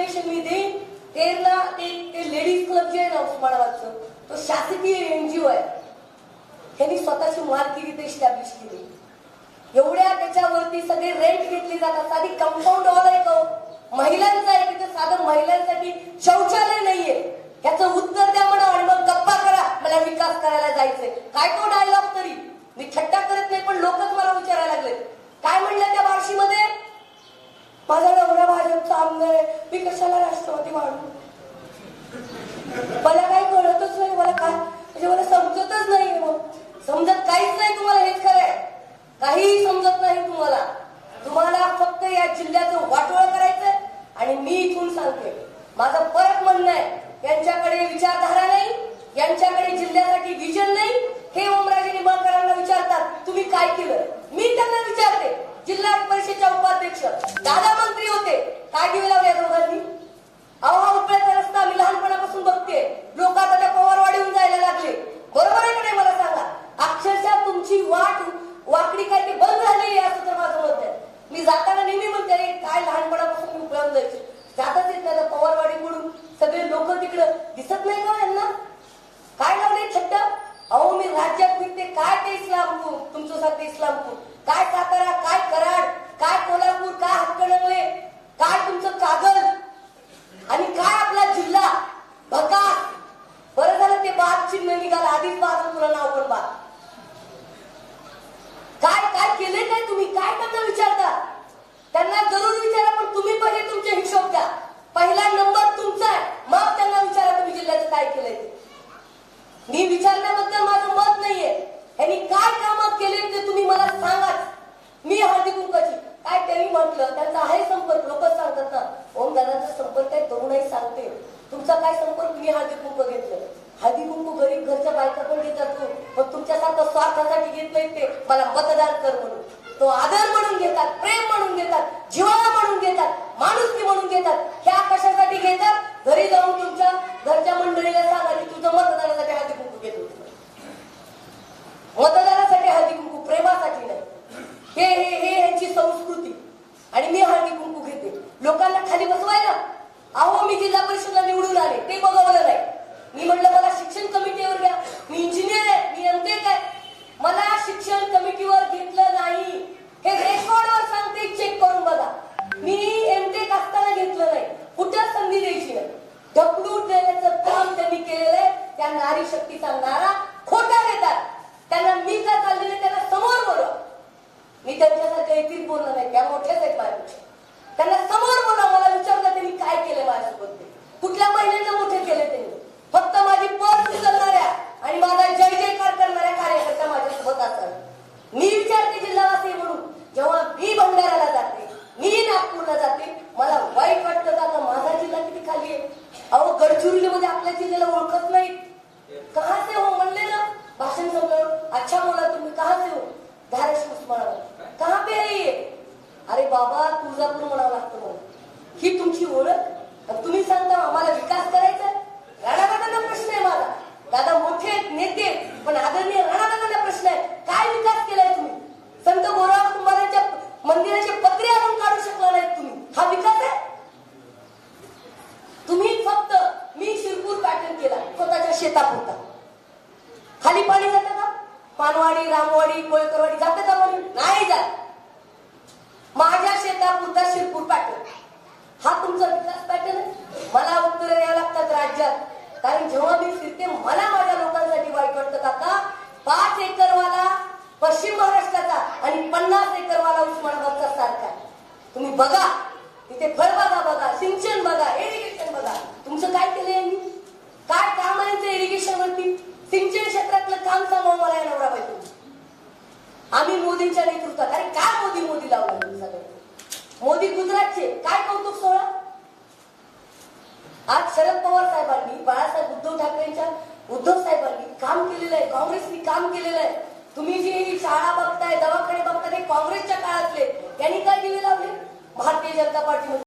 Explanation मी ते ते ते लेडीज क्लब जे आहे ना उस्मानाबादचं तो शासकीय एनजीओ आहे. त्यांनी स्वतःची मालकी तिथे इस्टॅब्लिश केली. एवढ्या त्याच्यावरती सगळे रेंट घेतली जातात. साधी कंपाऊंड वॉल आहे तो महिलांचा आहे तिथे साधं महिलांसाठी शौचालय नाहीये याचं उत्तर द्या म्हणा आणि मग गप्पा करा मला विकास करायला जायचंय काय तो डायलॉग तरी मी थट्टा करत नाही पण लोकच मला विचारायला लागले काय म्हणलं त्या बार्शीमध्ये माझा नवरा भाजपचा आमदार आहे मी कशाला राष्ट्रवादी वाढू मला काही कळतच नाही मला काय म्हणजे मला समजतच नाही मग समजत काहीच नाही तुम्हाला हेच खरं आहे काहीही समजत नाही तुम्हाला तुम्हाला फक्त या जिल्ह्याचं वाटोळ करायचंय आणि मी इथून सांगते माझं परत म्हणणं आहे यांच्याकडे विचारधारा नाही यांच्याकडे जिल्ह्यासाठी विजन नाही हे ओमराजे निंबाळकरांना विचारतात तुम्ही काय केलं? मी त्यांना विचारते जिल्हा परिषदेच्या उपाध्यक्ष दादा मंत्री होते काय दिवे लावले दोघांनी? अहो हा उपळ्याचा रस्ता मी लहानपणापासून बघते लोक आता त्या पवारवाडीहून जायला लागले. बरोबर आहे का नाही मला सांगा? अक्षरशः तुमची वाट वाकडी काय ते बंद झालेली आहे असं तर माझं मत आहे. मी जाताना नेहमी म्हणते काय लहानपणापासून मी उपळ्याहून जायचे. जातच येत नाही पवारवाडी म्हणून. सगळे लोक तिकडं दिसत नाही का यांना? काय लावले छट्ट? अहो मी राज्यात फिरते काय ते इस्लामपूर? तुमच्यासारखे इस्लामपूर. काय सातारा काय कराड काय कोल्हापूर काय हातकणंगले काय तुमचं कागल आणि काय आपला जिल्हा? बघा. बरं झालं ते बाग चिन्ह निघाला आधीच बाग तुला नाव पण बाग काय काय केले काय तुम्ही? काय त्यांना विचारता? त्यांना जरूर विचारा पण तुम्ही पहिले तुमचे हिशोब द्या पहिला नंबर तुमचा आहे मग त्यांना विचारा तुम्ही जिल्ह्याचं काय केलंय ते मी विचारण्याबद्दल माझं मत नाहीये यांनी काय कामात केले ते तुम्ही मला सांगाच मी हळदी कुंकाची काय त्यांनी म्हटलं त्यांचा आहे संपर्क लोकच सांगतात ना ओम दादाचा संपर्क आहे तरुणाई सांगते तुमचा काय संपर्क? तुम्ही हळदी कुंकू घेतलं. हळदी कुंकू गरीब घरच्या बायका पण घेतात पण तुमच्यासारखं स्वार्थासाठी घेत ते. मला मतदान कर म्हणून. तो आदर म्हणून घेतात प्रेम म्हणून घेतात जिव्हाळा म्हणून घेतात माणुसकी म्हणून घेतात ह्या कशासाठी घेतात घरी जाऊन तुमच्या घरच्या मंडळीला सांगा की तुझं मतदानासाठी हळदी कुंकू घेत होतं मतदानासाठी हळदी कुंकू प्रेमासाठी नाही हे हे हे यांची संस्कृती आणि मी हळदी कुंकू घेते लोकांना खाली बसवायला अहो मी जिल्हा परिषदला निवडून आले. ते बघवलं नाही. मी म्हटलं मला शिक्षण कमिटीवर घ्या. मी इंजिनियर आहे. मी एमटे काय मला शिक्षण कमिटीवर घेतलं नाही. हे रेकॉर्डवर सांगते चेक करून बघा. मी एमटेक असताना घेतलं नाही. कुठं संधी द्यायची नाही. ढकलून देण्याचं काम त्यांनी केलेलं आहे. त्या नारी शक्तीचा नारा खोटा देतात त्यांना मी का चाललेले त्यांना समोर बोलवा. मी त्यांच्यासारखं येतील बोलणार नाही. त्या मोठ्याच आहेत माझ्यापेक्षा. त्यांना समोर बोला मला विचारलं त्यांनी काय केलं माझ्यासोबत ते. कुठल्या महिन्यांना मोठे केले त्यांनी फक्त माझी पद उचलणाऱ्या आणि माझा जय जयकार करणाऱ्या कार्यकर्त्या माझ्यासोबत असतात. मी विचारते जिल्हावासी म्हणून जेव्हा मी भंडाऱ्याला जाते मी नागपूरला जाते मला वाईट वाटतं का? माझा जिल्हा किती खाली आहे? अहो गडचिरोलीमध्ये आपल्या जिल्ह्याला ओळखत नाही कहा से हो म्हणले ना? भाषण संपलं. अच्छा बोला तुम्ही कहा से हो? धाराशिव उस्मानाबाद. कहा पे है? ये अरे बाबा तुळजापूर म्हणावं लागतं मला ही तुमची ओळख आणि तुम्ही सांगता आम्हाला विकास करायचा आहे? राणादादांना प्रश्न आहे माझा दादा मोठे आहेत, नेते आहेत, पण आदरणीय राणादादांना प्रश्न आहे काय विकास केलाय तुम्ही संत गोराव कुंभारांच्या मंदिराचे पत्रे आणून काढू शकला नाहीत तुम्ही हा विकास आहे तुम्ही फक्त मी शिरपूर पॅटर्न केला स्वतःच्या शेतापुरता खाली पाणी जातं का? पानवाडी रामवाडी कोळकरवाडी जातं का म्हणून नाही जात. माझ्या शेतापुरता शिरपूर पॅटर्न. हा तुमचा विकास पॅटर्न आहे. मला उत्तर द्यावं लागतात राज्यात. कारण जेव्हा मी फिरते मला माझ्या लोकांसाठी वाईट वाटतं काका पाच एकरवाला पश्चिम महाराष्ट्राचा आणि पन्नास एकरवाला उस्मानाबादचा सारखा तुम्ही बघा. तिथे फळबागा बघा. सिंचन बघा. एरिगेशन बघा. तुमचं काय केलंय यांनी काय काम आहे ते इरिगेशन वरती सिंचन क्षेत्रातलं काम सांगा मला या नवरा बायको आम्ही मोदींच्या नेतृत्वात अरे काय मोदी मोदी लावलं तुम्ही सगळे मोदी गुजरातचे काय कौतुक सोहळा आज शरद पवार साहेबांनी बाळासाहेब उद्धव ठाकरेंच्या उद्धव साहेबांनी काम केलेलं आहे काँग्रेसनी काम केलेलं आहे. तुम्ही जे शाळा बघताय दवाखाने बघताय काँग्रेसच्या काळातले. त्यांनी काय दिले लावले भारतीय जनता पार्टी